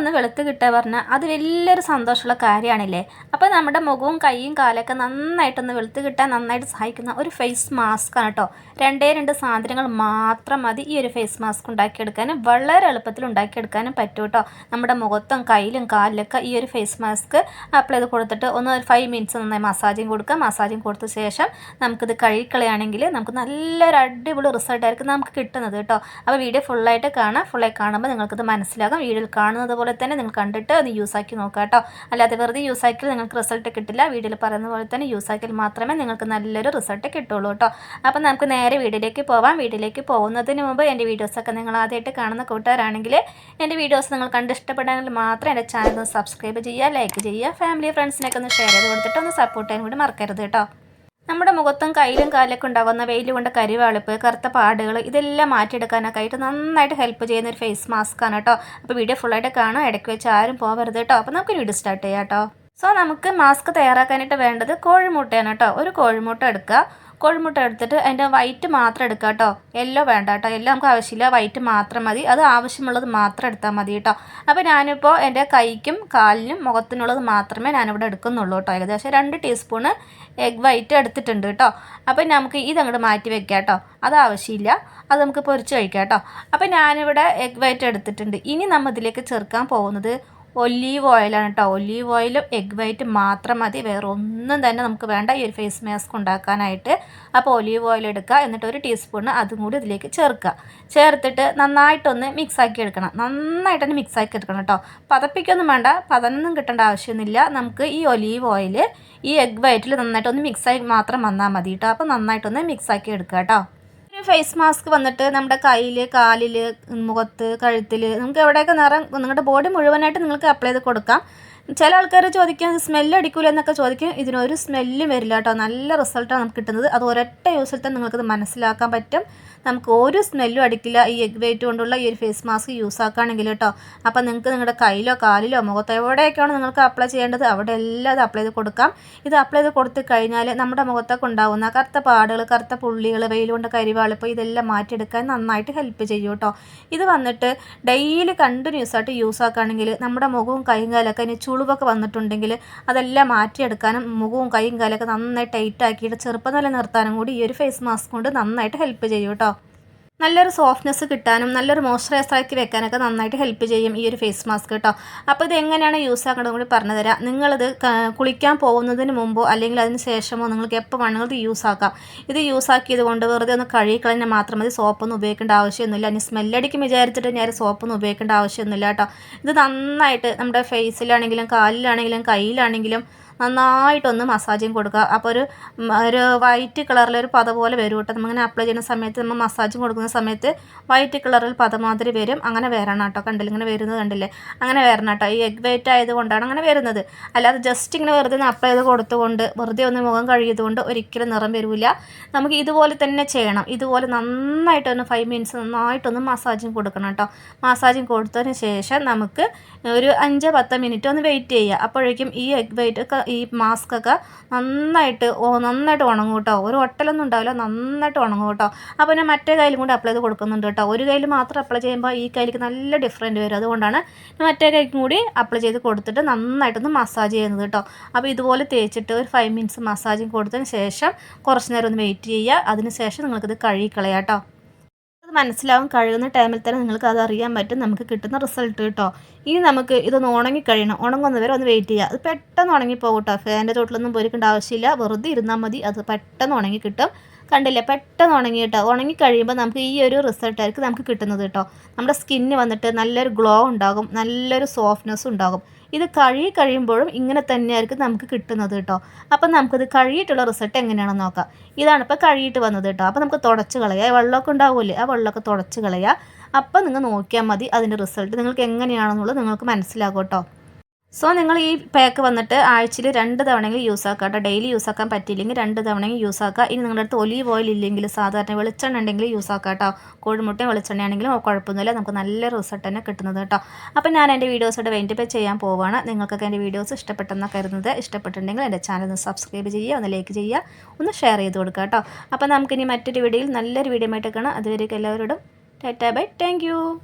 ഒന്ന് വെളുത്ത് കിട്ടുക പറഞ്ഞാൽ അത് വലിയൊരു സന്തോഷമുള്ള കാര്യമാണല്ലേ? അപ്പോൾ നമ്മുടെ മുഖവും കൈയും കാലൊക്കെ നന്നായിട്ടൊന്ന് വെളുത്ത് കിട്ടാൻ നന്നായിട്ട് സഹായിക്കുന്ന ഒരു ഫേസ് മാസ്ക് ആണ് കേട്ടോ രണ്ടേ രണ്ട് സാധനങ്ങൾ മാത്രം മതി ഈ ഒരു ഫേസ് മാസ്ക് ഉണ്ടാക്കിയെടുക്കാനും വളരെ എളുപ്പത്തിൽ ഉണ്ടാക്കിയെടുക്കാനും പറ്റും കേട്ടോ നമ്മുടെ മുഖത്തും കയ്യിലും കാലിലൊക്കെ ഈ ഒരു ഫേസ് മാസ്ക് അപ്ലൈ ചെയ്ത് കൊടുത്തിട്ട് ഒന്ന് ഒരു ഫൈവ് മിനിറ്റ്സ് നന്നായി മസാജിങ് കൊടുക്കുക. മസാജിങ് കൊടുത്ത ശേഷം നമുക്കിത് കഴിക്കളയാണെങ്കിൽ നമുക്ക് നല്ലൊരു അടിപൊളി റിസൾട്ടായിരിക്കും നമുക്ക് കിട്ടുന്നത് കേട്ടോ അപ്പോൾ വീഡിയോ ഫുള്ളായിട്ട് കാണാം. ഫുള്ളായി കാണുമ്പോൾ നിങ്ങൾക്കിത് മനസ്സിലാകും. വീഡിയോയിൽ കാണുന്നത് പോലെ തന്നെ നിങ്ങൾ കണ്ടിട്ട് അത് യൂസ് ആക്കി നോക്കുക കേട്ടോ. അല്ലാതെ വെറുതെ യൂസ് ആക്കിയാൽ നിങ്ങൾക്ക് റിസൾട്ട് കിട്ടില്ല. വീഡിയോയിൽ പറയുന്ന പോലെ തന്നെ യൂസ് ആക്കിയാൽ മാത്രമേ നിങ്ങൾക്ക് നല്ലൊരു റിസൾട്ട് കിട്ടുള്ളൂ കേട്ടോ. അപ്പോൾ നമുക്ക് നേരെ വീഡിയോയിലേക്ക് പോവാം. വീഡിയോയിലേക്ക് പോകുന്നതിന് മുമ്പ് എന്റെ വീഡിയോസൊക്കെ നിങ്ങൾ ആദ്യമായിട്ട് കാണുന്ന കൂട്ടുകാരാണെങ്കിൽ എന്റെ വീഡിയോസ് നിങ്ങൾ കണ്ട് ഇഷ്ടപ്പെടാമെങ്കിൽ മാത്രം എന്റെ ചാനൽ ഒന്ന് സബ്സ്ക്രൈബ് ചെയ്യുക ലൈക്ക് ചെയ്യുക ഫാമിലി ഫ്രണ്ട്സിനൊക്കെ ഒന്ന് ഷെയർ ചെയ്ത് കൊടുത്തിട്ട് ഒന്ന് സപ്പോർട്ട് ചെയ്യാൻ കൂടി മറക്കരുത് കേട്ടോ. നമ്മുടെ മുഖത്തും കയ്യിലും കാലിലൊക്കെ ഉണ്ടാകുന്ന വെയിൽ കൊണ്ട് കരിവാളിപ്പ് കറുത്ത പാടുകൾ ഇതെല്ലാം മാറ്റിയെടുക്കാനൊക്കെ ആയിട്ട് നന്നായിട്ട് ഹെൽപ്പ് ചെയ്യുന്ന ഒരു ഫേസ് മാസ്ക് ആണ് കേട്ടോ അപ്പോൾ വീഡിയോ ഫുള്ളായിട്ട് കാണാം. ഇടയ്ക്ക് വെച്ച് ആരും പോകരുത് കേട്ടോ അപ്പോൾ നമുക്ക് വീഡിയോ സ്റ്റാർട്ട് ചെയ്യാം കേട്ടോ സോ നമുക്ക് മാസ്ക് തയ്യാറാക്കാനായിട്ട് വേണ്ടത് കോഴിമുട്ടയാണ് കേട്ടോ ഒരു കോഴിമുട്ട എടുക്കുക. കോഴിമുട്ട എടുത്തിട്ട് അതിന്റെ വൈറ്റ് മാത്രം എടുക്കുക കേട്ടോ. യെല്ലോ വേണ്ട കേട്ടോ. യെല്ലോ നമുക്ക് ആവശ്യമില്ല. വൈറ്റ് മാത്രം മതി. അത് ആവശ്യമുള്ളത് മാത്രം എടുത്താൽ മതി കേട്ടോ. അപ്പോൾ ഞാനിപ്പോൾ എന്റെ കൈക്കും കാലിനും മുഖത്തിനുള്ളത് മാത്രമേ ഞാനിവിടെ എടുക്കുന്നുള്ളൂ കേട്ടോ. ഏകദേശം രണ്ട് ടീസ്പൂണ് എഗ് വൈറ്റ് എടുത്തിട്ടുണ്ട് കേട്ടോ. അപ്പോൾ നമുക്ക് ഇതങ്ങോട്ട് മാറ്റി വെക്കാം കേട്ടോ. അത് ആവശ്യമില്ല. അത് നമുക്ക് പൊരിച്ച് കഴിക്കാം കേട്ടോ. അപ്പോൾ ഞാനിവിടെ എഗ് വൈറ്റ് എടുത്തിട്ടുണ്ട്. ഇനി നമ്മൾ ഇതിലേക്ക് ചേർക്കാൻ പോകുന്നത് ഒലീവ് ഓയിലാണ് കേട്ടോ. ഒലീവ് ഓയിലും എഗ് വൈറ്റ് മാത്രം മതി. വേറെ ഒന്നും തന്നെ നമുക്ക് വേണ്ട. ഈ ഒരു ഫേസ് മാസ്ക് ഉണ്ടാക്കാനായിട്ട്. അപ്പോൾ ഒലീവ് ഓയിൽ എടുക്കുക. എന്നിട്ട് ഒരു ടീസ്പൂണ് അതും കൂടി ഇതിലേക്ക് ചേർക്കുക. ചേർത്തിട്ട് നന്നായിട്ടൊന്ന് മിക്സ് ആക്കി എടുക്കണം. നന്നായിട്ട് തന്നെ മിക്സ് ആക്കി എടുക്കണം കേട്ടോ. പതപ്പിക്കൊന്നും വേണ്ട. പതനൊന്നും കിട്ടേണ്ട ആവശ്യമൊന്നുമില്ല. നമുക്ക് ഈ ഒലീവ് ഓയിൽ ഈ എഗ് വൈറ്റിൽ നന്നായിട്ടൊന്ന് മിക്സ് മിക്സായി മാത്രം വന്നാൽ മതി കേട്ടോ. അപ്പോൾ നന്നായിട്ടൊന്ന് മിക്സ് ആക്കി എടുക്കുക കേട്ടോ. ഫേസ് മാസ്ക് വന്നിട്ട് നമ്മുടെ കയ്യിൽ കാലിൽ മുഖത്ത് കഴുത്തിൽ നമുക്ക് എവിടെയൊക്കെ നിറം നിങ്ങളുടെ ബോഡി മുഴുവനായിട്ട് നിങ്ങൾക്ക് അപ്ലൈ ചെയ്ത് കൊടുക്കാം. ചില ആൾക്കാർ ചോദിക്കാൻ സ്മെല്ല് അടിക്കൂല എന്നൊക്കെ ചോദിക്കും. ഇതിനൊരു സ്മെല്ലും വരില്ല കേട്ടോ. നല്ല റിസൾട്ടാണ് നമുക്ക് കിട്ടുന്നത്. അത് ഒരൊറ്റ യൂസിൽ തന്നെ നിങ്ങൾക്കത് മനസ്സിലാക്കാൻ പറ്റും. നമുക്ക് ഒരു സ്മെല്ലും അടിക്കില്ല. ഈ എഗ് വെയിറ്റ് കൊണ്ടുള്ള ഈ ഒരു ഫേസ് മാസ്ക് യൂസ് ആക്കുകയാണെങ്കിൽ കേട്ടോ. അപ്പോൾ നിങ്ങൾക്ക് നിങ്ങളുടെ കയ്യിലോ കാലിലോ മുഖത്തോ എവിടെയൊക്കെയാണ് നിങ്ങൾക്ക് അപ്ലൈ ചെയ്യേണ്ടത് അവിടെ എല്ലാം അത് അപ്ലൈ ചെയ്ത് കൊടുക്കാം. ഇത് അപ്ലൈ ചെയ്ത് കൊടുത്തു കഴിഞ്ഞാൽ നമ്മുടെ മുഖത്തൊക്കെ ഉണ്ടാകുന്ന കറുത്ത പാടുകൾ കറുത്ത പുള്ളികൾ വെയിൽ കൊണ്ട് കരിവാളിപ്പോൾ ഇതെല്ലാം മാറ്റിയെടുക്കാൻ നന്നായിട്ട് ഹെൽപ്പ് ചെയ്യും കേട്ടോ. ഇത് വന്നിട്ട് ഡെയിലി കണ്ടിന്യൂസ് ആയിട്ട് യൂസ് ആക്കുകയാണെങ്കിൽ നമ്മുടെ മുഖവും കൈയും കാലൊക്കെ ഇനി ചുളിവൊക്കെ വന്നിട്ടുണ്ടെങ്കിൽ അതെല്ലാം മാറ്റിയെടുക്കാനും മുഖവും കൈയും കാലൊക്കെ നന്നായി ടൈറ്റ് ആക്കിയിട്ട് ചെറുപ്പം നില നിർത്താനും കൂടി ഈ ഒരു ഫേസ് മാസ്ക് കൊണ്ട് നന്നായിട്ട് ഹെൽപ്പ് ചെയ്യും കേട്ടോ. നല്ലൊരു സോഫ്റ്റ്നെസ് കിട്ടാനും നല്ലൊരു മോയ്സ്ചറൈസർ ആക്കി വെക്കാനൊക്കെ നന്നായിട്ട് ഹെൽപ്പ് ചെയ്യും ഈ ഒരു ഫേസ് മാസ്ക് കേട്ടോ അപ്പോൾ ഇത് എങ്ങനെയാണ് യൂസ് ആക്കേണ്ടത് കൂടി പറഞ്ഞു തരാം. നിങ്ങളിത് കുളിക്കാൻ പോകുന്നതിന് മുമ്പോ അല്ലെങ്കിൽ അതിന് ശേഷമോ നിങ്ങൾക്ക് എപ്പോൾ വേണമെങ്കിലും ഇത് യൂസ് ആക്കാം. ഇത് യൂസ് ആക്കിയത് കൊണ്ട് വെറുതെ ഒന്ന് കഴുകിക്കളഞ്ഞാൽ മാത്രം മതി. സോപ്പൊന്നും ഉപയോഗിക്കേണ്ട ആവശ്യമൊന്നുമില്ല. ഇനി സ്മെല്ലടിക്കും വിചാരിച്ചിട്ട് ഞാൻ സോപ്പൊന്നും ഉപയോഗിക്കേണ്ട ആവശ്യമൊന്നുമില്ല കേട്ടോ ഇത് നന്നായിട്ട് നമ്മുടെ ഫേസിലാണെങ്കിലും കാലിലാണെങ്കിലും കയ്യിലാണെങ്കിലും നന്നായിട്ടൊന്ന് മസാജും കൊടുക്കുക. അപ്പോൾ ഒരു ഒരു വൈറ്റ് കളറിലൊരു പത പോലെ വരും കേട്ടോ. നമ്മളിങ്ങനെ അപ്ലൈ ചെയ്യുന്ന സമയത്ത് നമ്മൾ മസാജും കൊടുക്കുന്ന സമയത്ത് വൈറ്റ് കളറിൽ പത മാതിരി വരും. അങ്ങനെ വരണം കേട്ടോ. കണ്ടില്ല? ഇങ്ങനെ വരുന്നത് കണ്ടില്ലേ? അങ്ങനെ വരണം കേട്ടോ. ഈ എഗ് വൈറ്റ് ആയതുകൊണ്ടാണ് അങ്ങനെ വരുന്നത്. അല്ലാതെ ജസ്റ്റ് ഇങ്ങനെ വെറുതെ അപ്ലൈ ചെയ്ത് കൊടുത്തുകൊണ്ട് വെറുതെ ഒന്ന് മുഖം കഴുകിയതുകൊണ്ട് ഒരിക്കലും നിറം വരില്ല നമുക്ക് ഇതുപോലെ തന്നെ ചെയ്യണം. ഇതുപോലെ നന്നായിട്ടൊന്ന് ഫൈവ് മിനിറ്റ്സ് നന്നായിട്ടൊന്ന് മസാജും കൊടുക്കണം കേട്ടോ. മസാജിങ് കൊടുത്തതിന് ശേഷം നമുക്ക് ഒരു അഞ്ച് പത്ത് മിനിറ്റ് ഒന്ന് വെയിറ്റ് ചെയ്യുക. അപ്പോഴേക്കും ഈ എഗ് വെയിറ്റ് ഈ മാസ്ക് ഒക്കെ നന്നായിട്ട് ഓ നന്നായിട്ട് ഉണങ്ങും കേട്ടോ. ഒരു ഒട്ടലൊന്നും ഉണ്ടാവില്ല നന്നായിട്ട് ഉണങ്ങും കേട്ടോ. അപ്പോൾ ഞാൻ മറ്റേ കയ്യിലും കൂടി അപ്ലൈ ചെയ്ത് കൊടുക്കുന്നുണ്ട് കേട്ടോ. ഒരു കയ്യിൽ മാത്രം അപ്ലൈ ചെയ്യുമ്പോൾ ഈ കയ്യിലേക്ക് നല്ല ഡിഫറന്റ് വരും. അതുകൊണ്ടാണ് ഞാൻ മറ്റേ കൈക്കും കൂടി അപ്ലൈ ചെയ്ത് കൊടുത്തിട്ട് നന്നായിട്ടൊന്ന് മസാജ് ചെയ്യുന്നത് കേട്ടോ. അപ്പോൾ ഇതുപോലെ തേച്ചിട്ട് ഒരു ഫൈവ് മിനിറ്റ്സ് മസാജിങ് കൊടുത്തതിന് ശേഷം കുറച്ച് നേരം ഒന്ന് വെയിറ്റ് ചെയ്യുക. അതിന് ശേഷം നിങ്ങൾക്കിത് കഴുകിക്കളയാം കേട്ടോ. മനസ്സിലാവും കഴുകുന്ന ടൈമിൽ തന്നെ നിങ്ങൾക്ക് അത് അറിയാൻ പറ്റും. നമുക്ക് കിട്ടുന്ന റിസൾട്ട് കേട്ടോ. ഇനി നമുക്ക് ഇതൊന്ന് ഉണങ്ങി കഴിയണം. ഉണങ്ങുന്നവരെ ഒന്ന് വെയിറ്റ് ചെയ്യുക. അത് പെട്ടെന്ന് ഉണങ്ങിപ്പോകും കേട്ടോ ഫാനിന്റെ തൊട്ടിലൊന്നും പൊരിക്കേണ്ട ആവശ്യമില്ല. വെറുതെ ഇരുന്നാൽ മതി. അത് പെട്ടെന്ന് ഉണങ്ങി കിട്ടും. കണ്ടില്ലേ? പെട്ടെന്ന് ഉണങ്ങി കേട്ടോ. ഉണങ്ങി കഴിയുമ്പോൾ നമുക്ക് ഈ ഒരു റിസൾട്ടായിരിക്കും നമുക്ക് കിട്ടുന്നത് കേട്ടോ. നമ്മുടെ സ്കിന്ന് വന്നിട്ട് നല്ലൊരു ഗ്ലോ ഉണ്ടാകും നല്ലൊരു സോഫ്റ്റ്നെസ് ഉണ്ടാകും. ഇത് കഴുകി കഴിയുമ്പോഴും ഇങ്ങനെ തന്നെയായിരിക്കും നമുക്ക് കിട്ടുന്നത് കേട്ടോ. അപ്പം നമുക്കിത് കഴുകിയിട്ടുള്ള റിസൾട്ട് എങ്ങനെയാണെന്ന് നോക്കാം. ഇതാണ് ഇപ്പോൾ കഴുകിയിട്ട് വന്നത് കേട്ടോ. അപ്പോൾ നമുക്ക് തുടച്ച് കളയുക വെള്ളമൊക്കെ ഉണ്ടാവില്ലേ? ആ വെള്ളമൊക്കെ തുടച്ച് കളയുക അപ്പം നിങ്ങൾ നോക്കിയാൽ മതി അതിന്റെ റിസൾട്ട് നിങ്ങൾക്ക് എങ്ങനെയാണെന്നുള്ളത് നിങ്ങൾക്ക് മനസ്സിലാകും കേട്ടോ. സോ നിങ്ങൾ ഈ പാക്ക് വന്നിട്ട് ആഴ്ചയിൽ രണ്ട് തവണയെങ്കിലും യൂസ് ആക്കുക കേട്ടോ ഡെയിലി യൂസ് ആക്കാൻ പറ്റിയില്ലെങ്കിൽ രണ്ട് തവണയെങ്കിലും യൂസ് ആക്കുക. ഇനി നിങ്ങളുടെ അടുത്ത് ഒലീവ് ഓയിൽ ഇല്ലെങ്കിൽ സാധാരണ വെളിച്ചെണ്ണ ഉണ്ടെങ്കിൽ യൂസ് ആക്കുക കേട്ടോ കോഴിമുട്ടയും വെളിച്ചെണ്ണയാണെങ്കിലും കുഴപ്പമൊന്നുമില്ല. നമുക്ക് നല്ല റിസൾട്ട് തന്നെ കിട്ടുന്നത് കേട്ടോ. അപ്പോൾ ഞാൻ എന്റെ വീഡിയോസോടെ പേ ചെയ്യാൻ പോവുകയാണ് നിങ്ങൾക്കൊക്കെ എന്റെ വീഡിയോസ് ഇഷ്ടപ്പെട്ടെന്നാണ് കരുതുന്നത്. ഇഷ്ടപ്പെട്ടിട്ടുണ്ടെങ്കിൽ എന്റെ ചാനൽ ഒന്ന് സബ്സ്ക്രൈബ് ചെയ്യുക ഒന്ന് ലൈക്ക് ചെയ്യുക ഒന്ന് ഷെയർ ചെയ്ത് കൊടുക്കുക കേട്ടോ. അപ്പോൾ നമുക്കിനി മറ്റൊരു വീഡിയോയിൽ നല്ലൊരു വീഡിയോ ആയിട്ട് കാണാം. അതുവരേക്കും എല്ലാവരോടും ടാറ്റാ ബൈ താങ്ക്